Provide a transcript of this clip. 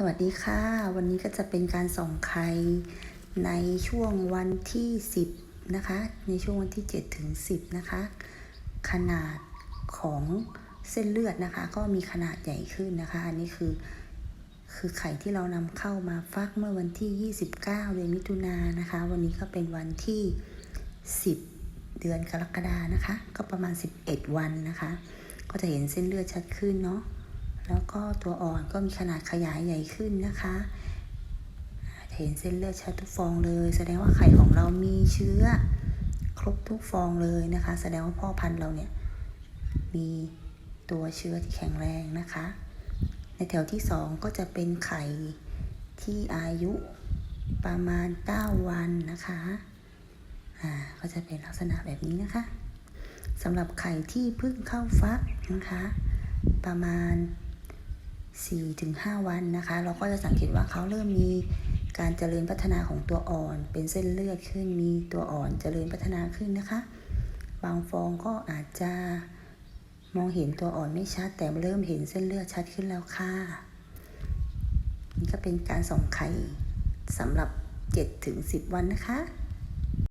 สวัสดีค่ะ วันนี้ก็จะเป็นการส่องไข่ในช่วงวันที่ 10 นะคะ ในช่วงวันที่ 7 ถึง 10 นะคะ ขนาดของเส้นเลือดนะคะ ก็มีขนาดใหญ่ขึ้นนะคะ อันนี้คือ คือไข่ที่เรานำเข้ามาฟักเมื่อวันที่ 29 เดือนมิถุนายนนะคะ วันนี้ก็เป็นวันที่ 10 เดือนกรกฎานะคะ ก็ประมาณ 11 วันนะคะ ก็จะเห็นเส้นเลือดชัดขึ้นเนาะ แล้วก็ตัวอ่อนก็มีขนาดขยายใหญ่ขึ้นนะคะเห็นเส้นเลือดชัดทุกฟองเลย แสดงว่าไข่ของเรามีเชื้อ ครบทุกฟองเลยนะคะ แสดงว่าพ่อพันธุ์เราเนี่ยมีตัวเชื้อที่แข็งแรงนะคะ ในแถวที่สองก็จะเป็นไข่ที่อายุประมาณ 9 วันนะคะ อ่า ก็จะเป็นลักษณะแบบนี้นะคะสำหรับไข่ที่เพิ่งเข้าฟักนะคะ ประมาณ 4-5 วันนะคะ เราก็จะสังเกตว่าเขาเริ่มมีการเจริญพัฒนาของตัวอ่อน เป็นเส้นเลือดขึ้นมีตัวอ่อนเจริญพัฒนาขึ้นนะคะ บางฟองก็อาจจะมองเห็นตัวอ่อนไม่ชัด แต่เริ่มเห็นเส้นเลือดชัดขึ้นแล้วค่ะ นี่ก็เป็นการส่องไข่สำหรับ 7-10 วันนะคะ